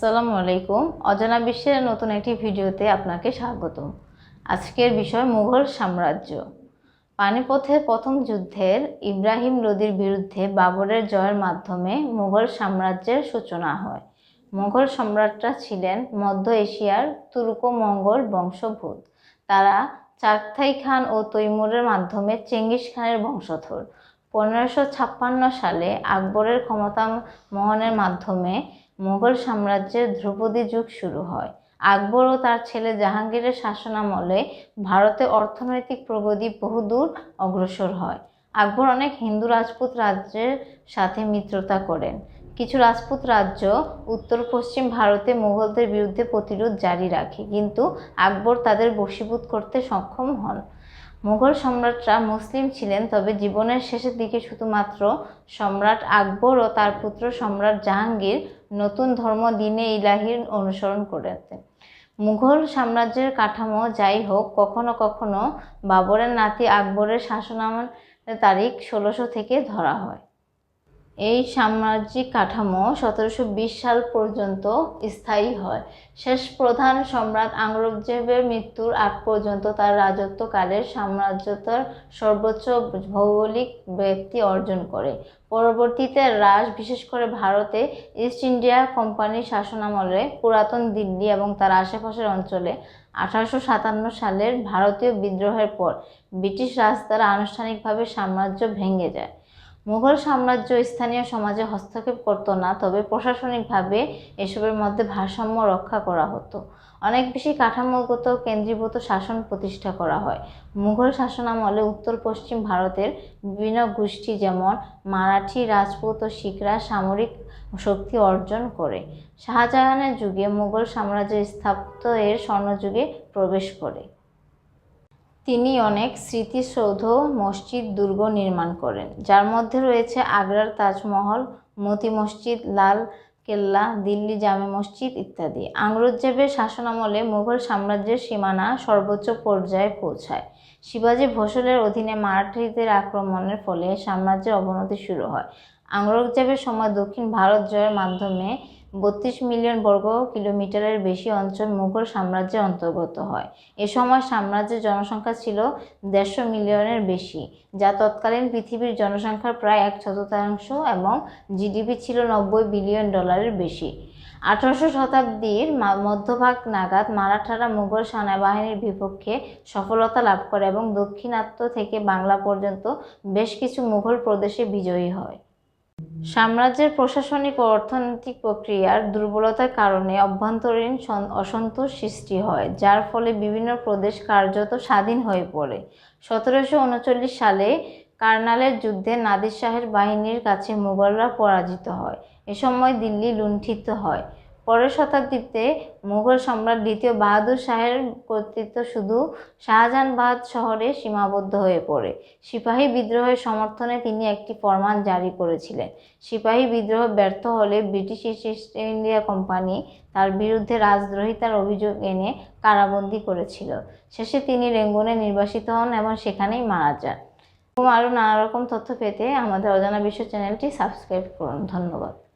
আসসালামু আলাইকুম। অজানা বিশ্বের নতুন একটি ভিডিওতে আপনাকে স্বাগত আজকের বিষয় মুঘল সাম্রাজ্য। পানিপথের প্রথম যুদ্ধের ইব্রাহিম লোদির বিরুদ্ধে বাবরের জয়ের মাধ্যমে মুঘল সাম্রাজ্যের সূচনা হয়। মুঘল সম্রাটরা ছিলেন মধ্য এশিয়ার তুর্ক মঙ্গল বংশভূত তারা চাগথাই খান ও তৈমুরের মাধ্যমে চেঙ্গিস খানের বংশধর। পনেরোশো ছাপ্পান্ন সালে আকবরের ক্ষমতা মোহনের মাধ্যমে মুঘল সাম্রাজ্যের ধ্রুপদী যুগ শুরু হয়। আকবর ও তার ছেলে জাহাঙ্গীরের শাসনামলে ভারতে অর্থনৈতিক প্রগতি বহুদূর অগ্রসর হয়। আকবর অনেক হিন্দু রাজপুত রাজ্যের সাথে মিত্রতা করেন। কিছু রাজপুত রাজ্য উত্তর পশ্চিম ভারতে মুঘলদের বিরুদ্ধে প্রতিরোধ জারি রাখে, কিন্তু আকবর তাদের বশীভূত করতে সক্ষম হন। মুঘল সম্রাটরা মুসলিম ছিলেন, তবে জীবনের শেষের দিকে শুধুমাত্র সম্রাট আকবর ও তার পুত্র সম্রাট জাহাঙ্গীর নতুন ধর্ম দিনে ইলাহির অনুসরণ করেছেন। মুঘল সাম্রাজ্যের কাঠামো যাই হোক, কখনো কখনো বাবরের নাতি আকবরের শাসনামল তারিখ ষোলোশো থেকে ধরা হয়। এই সাম্রাজ্যিক কাঠামো সতেরোশো বিশ সাল পর্যন্ত স্থায়ী হয়। শেষ প্রধান সম্রাট আঙ্গরবজেবের মৃত্যুর আগ পর্যন্ত তার রাজত্বকালের সাম্রাজ্যতার সর্বোচ্চ ভৌগোলিক ব্যক্তি অর্জন করে। পরবর্তীতে রাজ, বিশেষ করে ভারতে ইস্ট ইন্ডিয়া কোম্পানির শাসনামলে পুরাতন দিল্লি এবং তার আশেপাশের অঞ্চলে আঠারোশো সাতান্ন সালের ভারতীয় বিদ্রোহের পর ব্রিটিশ রাজ দ্বারা আনুষ্ঠানিকভাবে সাম্রাজ্য ভেঙে যায়। মুঘল সাম্রাজ্য স্থানীয় সমাজে হস্তক্ষেপ করতো না, তবে প্রশাসনিকভাবে এসবের মধ্যে ভারসাম্য রক্ষা করা হতো। অনেক বেশি কাঠামোগত কেন্দ্রীভূত শাসন প্রতিষ্ঠা করা হয়। মুঘল শাসনামলে উত্তর পশ্চিম ভারতের বিভিন্ন গোষ্ঠী যেমন মারাঠি, রাজপুত ও শিখরা সামরিক শক্তি অর্জন করে। শাহজাহানের যুগে মুঘল সাম্রাজ্যের স্থাপত্য এর স্বর্ণযুগে প্রবেশ করে। তিনি অনেক স্মৃতিসৌধ মসজিদ দুর্গ নির্মাণ করেন, যার মধ্যে রয়েছে আগ্রার তাজমহল, মতি মসজিদ, লাল কেল্লা, দিল্লি জামে মসজিদ ইত্যাদি। আঙ্গরজ্জেবের শাসনামলে মুঘল সাম্রাজ্যের সীমানা সর্বোচ্চ পর্যায়ে পৌঁছায়। শিবাজী ভোসলের অধীনে মারাঠিদের আক্রমণের ফলে সাম্রাজ্যের অবনতি শুরু হয়। আঙ্গরজ্জেবের সময় দক্ষিণ ভারত জয়ের মাধ্যমে বত্রিশ মিলিয়ন বর্গ কিলোমিটারের বেশি অঞ্চল মুঘল সাম্রাজ্যের অন্তর্গত হয়। এ সময় সাম্রাজ্যের জনসংখ্যা ছিল দেড়শো মিলিয়নের বেশি, যা তৎকালীন পৃথিবীর জনসংখ্যার প্রায় এক চতুর্থাংশ এবং জিডিপি ছিল নব্বই বিলিয়ন ডলারের বেশি। আঠারোশো শতাব্দীর মধ্যভাগ নাগাদ মারাঠারা মুঘল সেনাবাহিনীর বিপক্ষে সফলতা লাভ করে এবং দক্ষিণাত্য থেকে বাংলা পর্যন্ত বেশ কিছু মুঘল প্রদেশে বিজয়ী হয়। সাম্রাজ্যের প্রশাসনিক ও অর্থনৈতিক প্রক্রিয়ার দুর্বলতার কারণে অভ্যন্তরীণ অসন্তোষ সৃষ্টি হয়, যার ফলে বিভিন্ন প্রদেশ কার্যত স্বাধীন হয়ে পড়ে। সতেরোশো উনচল্লিশ সালে কার্নালের যুদ্ধে নাদির শাহের বাহিনীর কাছে মুঘলরা পরাজিত হয়। এ সময় দিল্লি লুণ্ঠিত হয়। পরের শতাব্দীতে মুঘল সম্রাট দ্বিতীয় বাহাদুর শাহের কর্তৃত্ব শুধু শাহজাহানবাদ শহরে সীমাবদ্ধ হয়ে পড়ে। সিপাহী বিদ্রোহের সমর্থনে তিনি একটি ফরমান জারি করেছিলেন। সিপাহী বিদ্রোহ ব্যর্থ হলে ব্রিটিশ ইস্ট ইন্ডিয়া কোম্পানি তার বিরুদ্ধে রাজদ্রোহিতার অভিযোগ এনে কারাবন্দি করেছিল। শেষে তিনি রেঙ্গুনে নির্বাসিত হন এবং সেখানেই মারা যান। এবং আরও নানা রকম তথ্য পেতে আমাদের অজানা বিশ্ব চ্যানেলটি সাবস্ক্রাইব করুন। ধন্যবাদ।